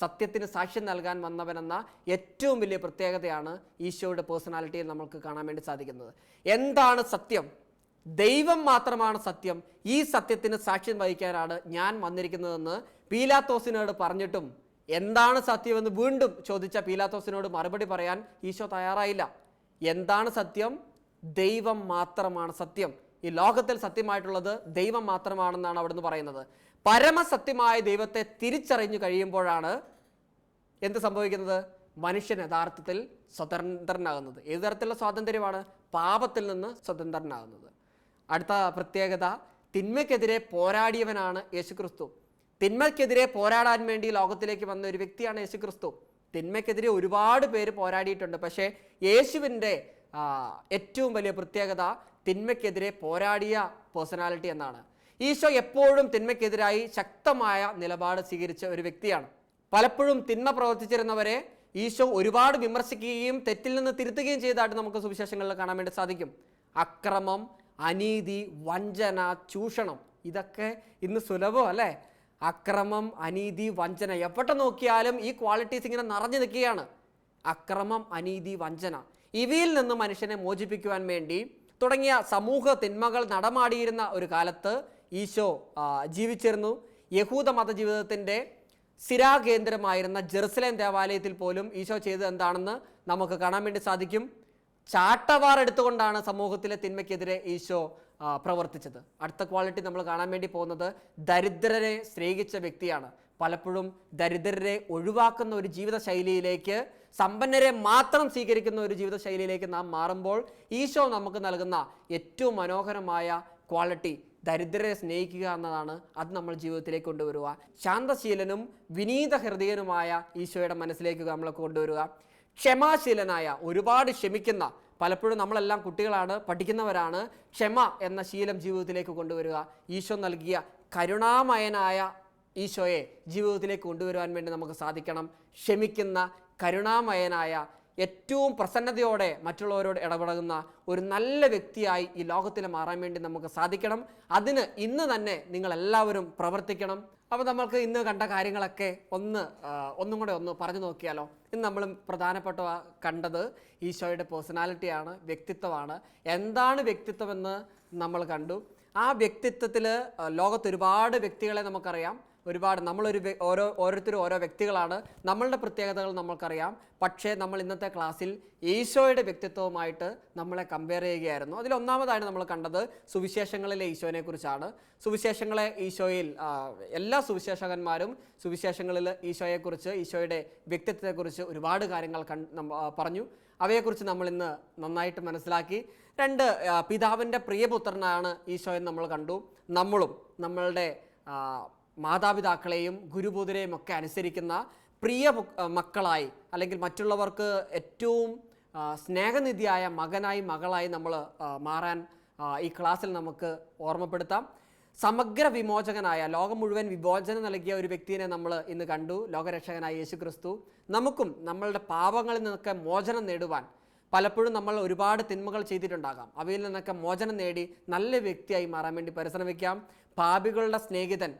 സത്യത്തിന് സാക്ഷ്യം നൽകാൻ വന്നവനെന്ന ഏറ്റവും വലിയ പ്രത്യേകതയാണ് ഈശോയുടെ പേഴ്സണാലിറ്റിയിൽ നമുക്ക് കാണാൻ വേണ്ടി സാധിക്കുന്നത്. എന്താണ് സത്യം? ദൈവം മാത്രമാണ് സത്യം. ഈ സത്യത്തിന് സാക്ഷ്യം വഹിക്കാനാണ് ഞാൻ വന്നിരിക്കുന്നതെന്ന് പീലാത്തോസിനോട് പറഞ്ഞിട്ടും എന്താണ് സത്യമെന്ന് വീണ്ടും ചോദിച്ച പീലാത്തോസിനോട് മറുപടി പറയാൻ ഈശോ തയ്യാറായില്ല. എന്താണ് സത്യം? ദൈവം മാത്രമാണ് സത്യം. ഈ ലോകത്തിൽ സത്യമായിട്ടുള്ളത് ദൈവം മാത്രമാണെന്നാണ് അവിടുന്ന് പറയുന്നത്. പരമസത്യമായ ദൈവത്തെ തിരിച്ചറിഞ്ഞു കഴിയുമ്പോഴാണ് എന്ത് സംഭവിക്കുന്നത്? മനുഷ്യൻ യഥാർത്ഥത്തിൽ സ്വതന്ത്രനാകുന്നത്. ഏത് തരത്തിലുള്ള സ്വാതന്ത്ര്യമാണ്? പാപത്തിൽ നിന്ന് സ്വതന്ത്രനാകുന്നത്. അടുത്ത പ്രത്യേകത തിന്മയ്ക്കെതിരെ പോരാടിയവനാണ് യേശുക്രിസ്തു. തിന്മയ്ക്കെതിരെ പോരാടാൻ വേണ്ടി ലോകത്തിലേക്ക് വന്ന ഒരു വ്യക്തിയാണ് യേശുക്രിസ്തു. തിന്മയ്ക്കെതിരെ ഒരുപാട് പേര് പോരാടിയിട്ടുണ്ട്. പക്ഷേ യേശുവിന്റെ ഏറ്റവും വലിയ പ്രത്യേകത തിന്മയ്ക്കെതിരെ പോരാടിയ പേഴ്സണാലിറ്റി എന്നാണ്. ഈശോ എപ്പോഴും തിന്മയ്ക്കെതിരായി ശക്തമായ നിലപാട് സ്വീകരിച്ച ഒരു വ്യക്തിയാണ്. പലപ്പോഴും തിന്മ പ്രവർത്തിച്ചിരുന്നവരെ ഈശോ ഒരുപാട് വിമർശിക്കുകയും തെറ്റിൽ നിന്ന് തിരുത്തുകയും ചെയ്തതായിട്ട് നമുക്ക് സുവിശേഷങ്ങളിൽ കാണാൻ വേണ്ടി സാധിക്കും. അക്രമം അനീതി വഞ്ചന ചൂഷണം ഇതൊക്കെ ഇന്ന് സുലഭം അല്ലേ? അക്രമം അനീതി വഞ്ചന എവിടെ നോക്കിയാലും ഈ ക്വാളിറ്റീസ് ഇങ്ങനെ നിറഞ്ഞു നിൽക്കുകയാണ്. അക്രമം അനീതി വഞ്ചന ഇവയിൽ നിന്ന് മനുഷ്യനെ മോചിപ്പിക്കുവാൻ വേണ്ടി തുടങ്ങിയ സമൂഹ തിന്മകൾ നടമാടിയിരുന്ന ഒരു കാലത്ത് ഈശോ ജീവിച്ചിരുന്നു. യഹൂദ മതജീവിതത്തിന്റെ സ്ഥിരാകേന്ദ്രമായിരുന്ന ജെറുസലേം ദേവാലയത്തിൽ പോലും ഈശോ ചെയ്തത് എന്താണെന്ന് നമുക്ക് കാണാൻ വേണ്ടി സാധിക്കും. ചാട്ടവാർ എടുത്തുകൊണ്ടാണ് സമൂഹത്തിലെ തിന്മയ്ക്കെതിരെ ഈശോ പ്രവർത്തിച്ചത്. അടുത്ത ക്വാളിറ്റി നമ്മൾ കാണാൻ വേണ്ടി പോകുന്നത് ദരിദ്രരെ സ്നേഹിച്ച വ്യക്തിയാണ്. പലപ്പോഴും ദരിദ്രരെ ഒഴിവാക്കുന്ന ഒരു ജീവിത ശൈലിയിലേക്ക് സമ്പന്നരെ മാത്രം സ്വീകരിക്കുന്ന ഒരു ജീവിത ശൈലിയിലേക്ക് നാം മാറുമ്പോൾ ഈശോ നമുക്ക് നൽകുന്ന ഏറ്റവും മനോഹരമായ ക്വാളിറ്റി ദരിദ്രരെ സ്നേഹിക്കുക എന്നതാണ് അത് നമ്മൾ ജീവിതത്തിലേക്ക് കൊണ്ടുവരിക. ശാന്തശീലനും വിനീത ഹൃദയനുമായ ഈശോയുടെ മനസ്സിലേക്ക് നമ്മളെ കൊണ്ടുവരിക. ക്ഷമാശീലനായ ഒരുപാട് ക്ഷമിക്കുന്ന പലപ്പോഴും നമ്മളെല്ലാം കുട്ടികളാണ് പഠിക്കുന്നവരാണ്. ക്ഷമ എന്ന ശീലം ജീവിതത്തിലേക്ക് കൊണ്ടുവരിക. ഈശോ നൽകിയ കരുണാമയനായ ഈശോയെ ജീവിതത്തിലേക്ക് കൊണ്ടുവരുവാൻ വേണ്ടി നമുക്ക് സാധിക്കണം. ക്ഷമിക്കുന്ന കരുണാമയനായ ഏറ്റവും പ്രസന്നതയോടെ മറ്റുള്ളവരോട് ഇടപെടുന്ന ഒരു നല്ല വ്യക്തിയായി ഈ ലോകത്തിൽ മാറാൻ വേണ്ടി നമുക്ക് സാധിക്കണം. അതിന് ഇന്ന് തന്നെ നിങ്ങൾ എല്ലാവരും പ്രവർത്തിക്കണം. അപ്പോൾ നമ്മൾക്ക് ഇന്ന് കണ്ട കാര്യങ്ങളൊക്കെ ഒന്ന് ഒന്നും കൂടെ ഒന്ന് പറഞ്ഞു നോക്കിയാലോ? ഇന്ന് നമ്മൾ പ്രധാനപ്പെട്ട കണ്ടത് ഈശോയുടെ പേഴ്സണാലിറ്റിയാണ് വ്യക്തിത്വമാണ്. എന്താണ് വ്യക്തിത്വം എന്ന് നമ്മൾ കണ്ടു. ആ വ്യക്തിത്വത്തിൽ ലോകത്ത് ഒരുപാട് വ്യക്തികളെ നമുക്കറിയാം. ഒരുപാട് നമ്മളൊരു ഓരോ ഓരോരുത്തരും ഓരോ വ്യക്തികളാണ്. നമ്മളുടെ പ്രത്യേകതകൾ നമ്മൾക്കറിയാം. പക്ഷേ നമ്മൾ ഇന്നത്തെ ക്ലാസ്സിൽ ഈശോയുടെ വ്യക്തിത്വവുമായിട്ട് നമ്മളെ കമ്പയർ ചെയ്യുകയായിരുന്നു. അതിൽ നമ്മൾ കണ്ടത് സുവിശേഷങ്ങളിലെ ഈശോനെ കുറിച്ചാണ് സുവിശേഷങ്ങളെ ഈശോയിൽ എല്ലാ സുവിശേഷകന്മാരും സുവിശേഷങ്ങളിൽ ഈശോയെക്കുറിച്ച് ഈശോയുടെ വ്യക്തിത്വത്തെക്കുറിച്ച് ഒരുപാട് കാര്യങ്ങൾ പറഞ്ഞു. അവയെക്കുറിച്ച് നമ്മൾ ഇന്ന് നന്നായിട്ട് മനസ്സിലാക്കി. രണ്ട് പിതാവിന്റെ പ്രിയപുത്രനാണ് ഈശോ എന്ന് നമ്മൾ കണ്ടു. നമ്മളും നമ്മളുടെ മാതാപിതാക്കളെയും ഗുരുബോധരെയും ഒക്കെ അനുസരിക്കുന്ന പ്രിയ മക്കളായി അല്ലെങ്കിൽ മറ്റുള്ളവർക്ക് ഏറ്റവും സ്നേഹനിധിയായ മകനായി മകളായി നമ്മൾ മാറാൻ ഈ ക്ലാസ്സിൽ നമുക്ക് ഓർമ്മപ്പെടുത്താം. സമഗ്ര വിമോചകനായ ലോകം മുഴുവൻ വിമോചനം നൽകിയ ഒരു വ്യക്തിയെ നമ്മൾ ഇന്ന് കണ്ടു. ലോകരക്ഷകനായ യേശു ക്രിസ്തു നമുക്കും നമ്മളുടെ പാപങ്ങളിൽ നിന്നൊക്കെ മോചനം നേടുവാൻ പലപ്പോഴും നമ്മൾ ഒരുപാട് തിന്മകൾ ചെയ്തിട്ടുണ്ടാകാം. അവയിൽ നിന്നൊക്കെ മോചനം നേടി നല്ല വ്യക്തിയായി മാറാൻ വേണ്ടി പരിശ്രമിക്കാം. പാപികളുടെ സ്നേഹിതൻ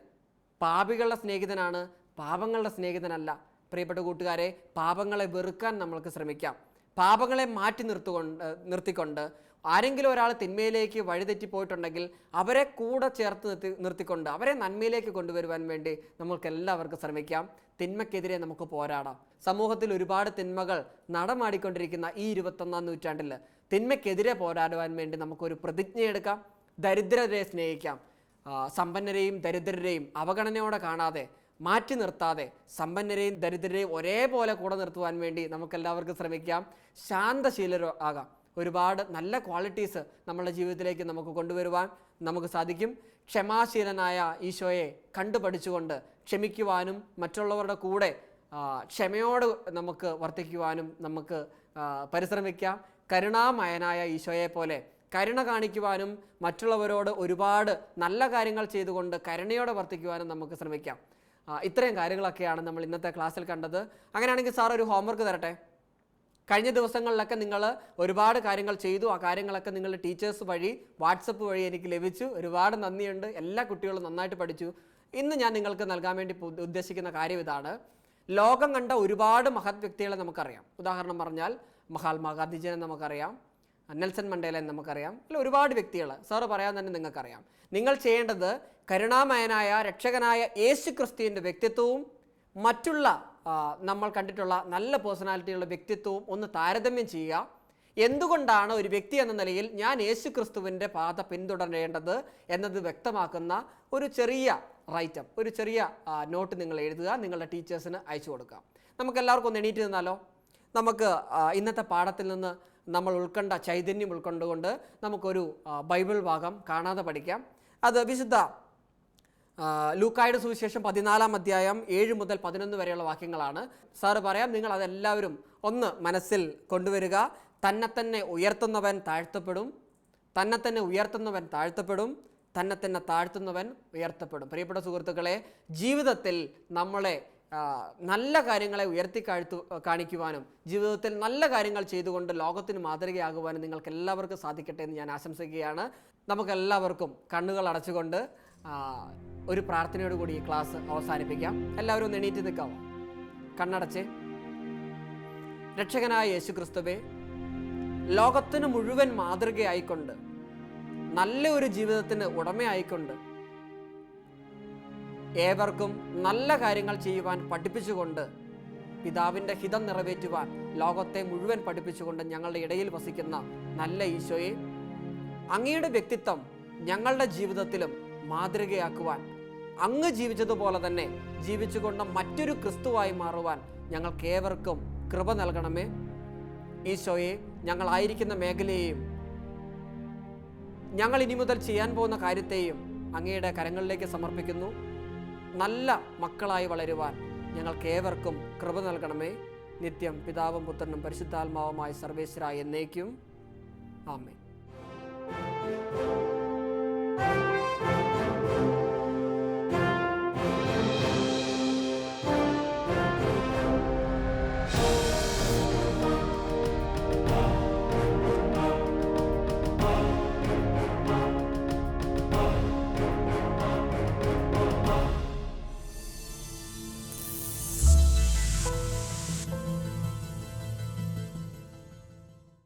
പാപികളുടെ സ്നേഹിതനാണ്. പാപങ്ങളുടെ സ്നേഹിതനല്ല. പ്രിയപ്പെട്ട കൂട്ടുകാരെ പാപങ്ങളെ വെറുക്കാൻ നമ്മൾക്ക് ശ്രമിക്കാം. പാപങ്ങളെ മാറ്റി നിർത്തുകൊണ്ട് നിർത്തിക്കൊണ്ട് ആരെങ്കിലും ഒരാൾ തിന്മയിലേക്ക് വഴിതെറ്റിപ്പോയിട്ടുണ്ടെങ്കിൽ അവരെ കൂടെ ചേർത്ത് നിർത്തി നിർത്തിക്കൊണ്ട് അവരെ നന്മയിലേക്ക് കൊണ്ടുവരുവാൻ വേണ്ടി നമുക്ക് എല്ലാവർക്കും ശ്രമിക്കാം. തിന്മക്കെതിരെ നമുക്ക് പോരാടാം. സമൂഹത്തിൽ ഒരുപാട് തിന്മകൾ നടമാടിക്കൊണ്ടിരിക്കുന്ന ഈ ഇരുപത്തൊന്നാം നൂറ്റാണ്ടിൽ തിന്മയ്ക്കെതിരെ പോരാടുവാൻ വേണ്ടി നമുക്കൊരു പ്രതിജ്ഞയെടുക്കാം. ദരിദ്രരെ സ്നേഹിക്കാം. സമ്പന്നരെയും ദരിദ്രരെയും അവഗണനയോടെ കാണാതെ മാറ്റി നിർത്താതെ സമ്പന്നരെയും ദരിദ്രരെയും ഒരേപോലെ കൂടെ നിർത്തുവാൻ വേണ്ടി നമുക്കെല്ലാവർക്കും ശ്രമിക്കാം. ശാന്തശീലരോ ആകാം. ഒരുപാട് നല്ല ക്വാളിറ്റീസ് നമ്മുടെ ജീവിതത്തിലേക്ക് നമുക്ക് കൊണ്ടുവരുവാൻ നമുക്ക് സാധിക്കും. ക്ഷമാശീലനായ ഈശോയെ കണ്ടുപഠിച്ചുകൊണ്ട് ക്ഷമിക്കുവാനും മറ്റുള്ളവരുടെ കൂടെ ക്ഷമയോട് നമുക്ക് വർത്തിക്കുവാനും നമുക്ക് പരിശ്രമിക്കാം. കരുണാമയനായ ഈശോയെ പോലെ കരുണ കാണിക്കുവാനും മറ്റുള്ളവരോട് ഒരുപാട് നല്ല കാര്യങ്ങൾ ചെയ്തുകൊണ്ട് കരുണയോടെ വർത്തിക്കുവാനും നമുക്ക് ശ്രമിക്കാം. ഇത്രയും കാര്യങ്ങളൊക്കെയാണ് നമ്മൾ ഇന്നത്തെ ക്ലാസ്സിൽ കണ്ടത്. അങ്ങനെയാണെങ്കിൽ സാർ ഒരു ഹോംവർക്ക് തരട്ടെ? കഴിഞ്ഞ ദിവസങ്ങളിലൊക്കെ നിങ്ങൾ ഒരുപാട് കാര്യങ്ങൾ ചെയ്തു. ആ കാര്യങ്ങളൊക്കെ നിങ്ങളുടെ ടീച്ചേഴ്സ് വഴി വാട്സപ്പ് വഴി എനിക്ക് ലഭിച്ചു. ഒരുപാട് നന്ദിയുണ്ട്. എല്ലാ കുട്ടികളും നന്നായിട്ട് പഠിച്ചു. ഇന്ന് ഞാൻ നിങ്ങൾക്ക് നൽകാൻ വേണ്ടി ഉദ്ദേശിക്കുന്ന കാര്യം ഇതാണ്. ലോകം കണ്ട ഒരുപാട് മഹത് വ്യക്തികളെ നമുക്കറിയാം. ഉദാഹരണം പറഞ്ഞാൽ മഹാത്മാഗാന്ധിജിനെ നമുക്കറിയാം. നെൽസൺ മണ്ടേല എന്ന് നമുക്കറിയാം. അല്ല ഒരുപാട് വ്യക്തികൾ സാറ് പറയാൻ തന്നെ നിങ്ങൾക്കറിയാം. നിങ്ങൾ ചെയ്യേണ്ടത് കരുണാമയനായ രക്ഷകനായ യേശു ക്രിസ്തുവിന്റെ വ്യക്തിത്വവും മറ്റുള്ള നമ്മൾ കണ്ടിട്ടുള്ള നല്ല പേഴ്സണാലിറ്റിയുള്ള വ്യക്തിത്വവും ഒന്ന് താരതമ്യം ചെയ്യുക. എന്തുകൊണ്ടാണ് ഒരു വ്യക്തി എന്ന നിലയിൽ ഞാൻ യേശു ക്രിസ്തുവിന്റെ പാത പിന്തുടരേണ്ടത് എന്നത് വ്യക്തമാക്കുന്ന ഒരു ചെറിയ റൈറ്റം ഒരു ചെറിയ നോട്ട് നിങ്ങൾ എഴുതുക നിങ്ങളുടെ ടീച്ചേഴ്സിന് അയച്ചു കൊടുക്കുക. നമുക്ക് എല്ലാവർക്കും ഒന്ന് എണീറ്റ് നിന്നാലോ? നമുക്ക് ഇന്നത്തെ പാഠത്തിൽ നിന്ന് നമ്മൾ ഉൾക്കൊണ്ട ചൈതന്യം ഉൾക്കൊണ്ടുകൊണ്ട് നമുക്കൊരു ബൈബിൾ ഭാഗം കാണാതെ പഠിക്കാം. അത് വിശുദ്ധ ലൂക്കായുടെ സുവിശേഷം പതിനാലാം അധ്യായം ഏഴ് മുതൽ പതിനൊന്ന് വരെയുള്ള വാക്യങ്ങളാണ്. സാറ് പറയാം നിങ്ങൾ അതെല്ലാവരും ഒന്ന് മനസ്സിൽ കൊണ്ടുവരിക. തന്നെ തന്നെ ഉയർത്തുന്നവൻ താഴ്ത്തപ്പെടും. തന്നെ തന്നെ ഉയർത്തുന്നവൻ താഴ്ത്തപ്പെടും. തന്നെ തന്നെ താഴ്ത്തുന്നവൻ ഉയർത്തപ്പെടും. പ്രിയപ്പെട്ട സുഹൃത്തുക്കളെ ജീവിതത്തിൽ നമ്മളെ നല്ല കാര്യങ്ങളെ ഉയർത്തി കാഴ്ത്തു കാണിക്കുവാനും ജീവിതത്തിൽ നല്ല കാര്യങ്ങൾ ചെയ്തുകൊണ്ട് ലോകത്തിന് മാതൃകയാകുവാനും നിങ്ങൾക്ക് എല്ലാവർക്കും സാധിക്കട്ടെ എന്ന് ഞാൻ ആശംസിക്കുകയാണ്. നമുക്കെല്ലാവർക്കും കണ്ണുകൾ അടച്ചുകൊണ്ട് ഒരു പ്രാർത്ഥനയോട് കൂടി ഈ ക്ലാസ് അവസാനിപ്പിക്കാം. എല്ലാവരും ഒന്ന് എണീറ്റ് നിൽക്കാമോ കണ്ണടച്ച്. രക്ഷകനായ യേശു ക്രിസ്തുവേ ലോകത്തിന് മുഴുവൻ മാതൃകയായിക്കൊണ്ട് നല്ല ഒരു ജീവിതത്തിന് ഉടമയായിക്കൊണ്ട് ഏവർക്കും നല്ല കാര്യങ്ങൾ ചെയ്യുവാൻ പഠിപ്പിച്ചുകൊണ്ട് പിതാവിന്റെ ഹിതം നിറവേറ്റുവാൻ ലോകത്തെ മുഴുവൻ പഠിപ്പിച്ചുകൊണ്ട് ഞങ്ങളുടെ ഇടയിൽ വസിക്കുന്ന നല്ല ഈശോയെ അങ്ങയുടെ വ്യക്തിത്വം ഞങ്ങളുടെ ജീവിതത്തിലും മാതൃകയാക്കുവാൻ അങ്ങ് ജീവിച്ചതുപോലെ തന്നെ ജീവിച്ചുകൊണ്ട് മറ്റൊരു ക്രിസ്തുവായി മാറുവാൻ ഞങ്ങൾക്കേവർക്കും കൃപ നൽകണമേ. ഈശോയെ ഞങ്ങളായിരിക്കുന്ന മേഖലയെയും ഞങ്ങൾ ഇനി മുതൽ ചെയ്യാൻ പോകുന്ന കാര്യത്തെയും അങ്ങയുടെ കരങ്ങളിലേക്ക് സമർപ്പിക്കുന്നു. നല്ല മക്കളായി വളരുവാൻ ഞങ്ങൾക്ക് ഏവർക്കും കൃപ നൽകണമേ. നിത്യം പിതാവും പുത്രനും പരിശുദ്ധാത്മാവുമായ സർവേശ്വരായി എന്നേക്കും. ആമേ